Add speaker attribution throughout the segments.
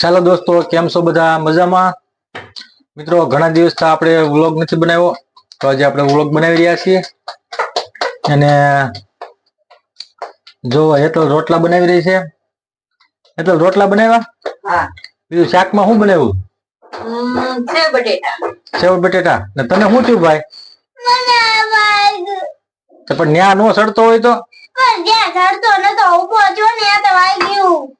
Speaker 1: ચાલો દોસ્તો કેમ છો બધા? મજામાં? મિત્રો ઘણા દિવસથી આપણે વ્લોગ નથી બનાવ્યો તો આજે આપણે વ્લોગ બનાવી રહ્યા છીએ. અને જો હેતલ રોટલા બનાવી રહી છે. હેતલ રોટલા બનાવ્યા?
Speaker 2: હા.
Speaker 1: બીજું શાકમાં શું બનાવ્યું?
Speaker 2: સેવ બટેટા.
Speaker 1: સેવ બટેટા. ને તને શું થયું ભાઈ? તો પણ ન્યા નો સડતો હોય તો? તો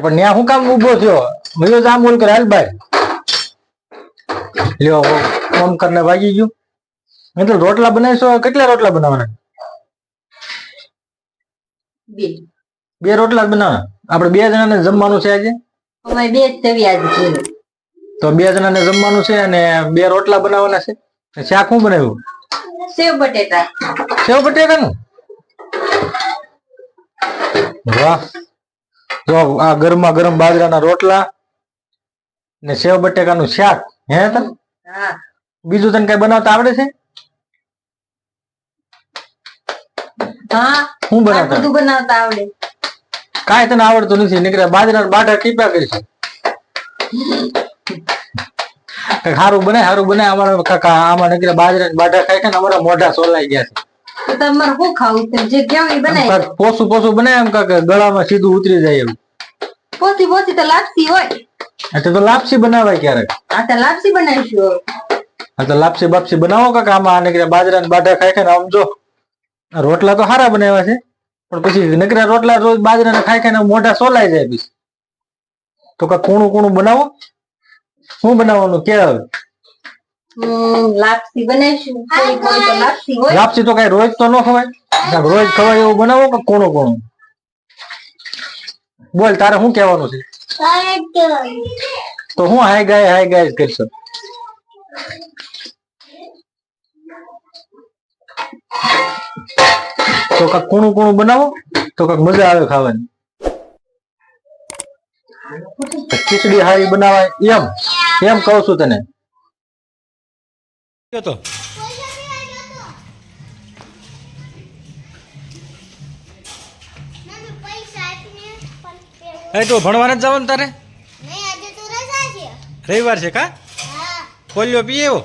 Speaker 1: પણ ન્યા શું કામ ઊભો થયો? મેં આમ બોલ કરે હાલ ભાઈ લ્યો ઓમ કરને ભાગી ગયું. એટલે રોટલા બનાવીશો? કેટલા રોટલા બનાવવાના
Speaker 2: બે.
Speaker 1: રોટલા બનાવવાના આપણે બે જણાને જમવાનું છે આજે?
Speaker 2: અમે બે જ તવી આજે
Speaker 1: તો બે જણાને જમવાનું છે અને બે રોટલા બનાવવાના છે? શાક શું બનાવ્યું?
Speaker 2: સેવ બટેટા.
Speaker 1: સેવ બટેટાનું? વાહ. જો આ ગરમા ગરમ બાજરાના રોટલા ને સેવ બટેકાનું શાક હે તને
Speaker 2: હા.
Speaker 1: બીજું તને કઈ બનાવતા આવડે છે?
Speaker 2: હા. હું
Speaker 1: બનાવતા
Speaker 2: બધું બનાવતા આવડે.
Speaker 1: કાંઈ તને આવડતું નથી નીકળે બાજરાના બાટા ટીપા કરીશ સારું બને સારું બને અમારા કાકા આમાં નીકળે બાજરાના બાટા ખાઈ ખાઈને અમારા મોઢા સોલાઈ ગયા છે.
Speaker 2: તો તમારે શું ખાવું છે? જે કેવું બનાવી
Speaker 1: પોસું પોસું બને એમ કાકે ગળામાં સીધું ઉતરી જાય એવું.
Speaker 2: પોસી પોસી તો લાપસી હોય.
Speaker 1: એટલે તો લાપસી બનાવાય ક્યારેક.
Speaker 2: આ તો લાપસી બનાવીશું
Speaker 1: હા તો લાપસી બાપસી બનાવો કાકા આમાં આ નીકળે બાજરાના બાટા ખાઈ ખાઈને આમ જો. રોટલા તો સારા બનાવ્યા છે. પણ પછી નકરા રોટલા રોજ બાજરાના ખાઈ ખાઈને મોઢા સોલાઈ જાય પછી. તો કા કૂણું કૂણું બનાવો. શું બનાવવાનું? કે હવે?
Speaker 2: લાપસી બનાવીશું તો લાપસી હોય.
Speaker 1: લાપસી તો કઈ રોજ તો ન ખવાય. રોજ ખવાય એવું બનાવો કે કોનો કોનું બોલ તારે શું કહેવાનું છે? તો હું હાય ગાય હાય ગાય કરશો તો કાક કુણું કુણું બનાવો તો કાક મજા આવે ખાવાની. ખીચડી હારી બનાવાય એમ. એમ કહું છું તને. તો એ તો ભણવાના જ જવાનું તારે? રવિવાર છે કા? કોલ્યો પીએ એવો?